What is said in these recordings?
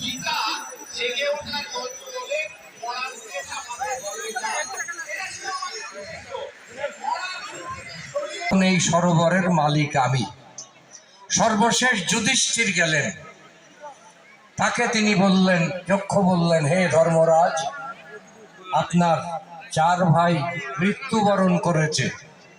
গীতা জেগে ওঠার গল্প বলে এই সরোবরের মালিক আমি। সর্বশেষ যুধিষ্ঠির গেলেন। তাকে তিনি বললেন, যক্ষ বললেন, হে ধর্মরাজ, আপনার চার ভাই মৃত্যুবরণ করেছে।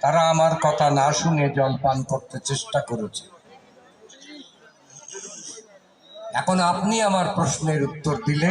তারা আমার কথা না শুনে জলপান করতে চেষ্টা করেছে। এখন আপনি আমার প্রশ্নের উত্তর দিলে।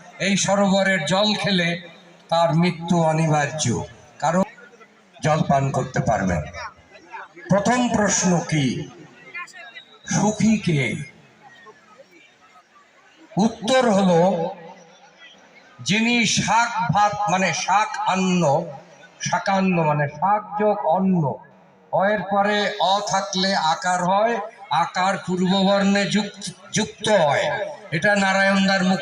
এই সরোবরের জল খেলে তার মৃত্যু অনিবার্য। কারণ জল পান করতে পারবেন প্রথম প্রশ্ন কি? সুখী কে? উত্তর হলো, যিনি শাক ভাত মানে শাক অন্ন শাকান্ন মানে শাক যোগ অন্ন। অয়ের পরে অ থাকলে আকার হয়, আকার পূর্ববর্ণে যুক্ত যুক্ত হয়। এটা নারায়ণদার মুখ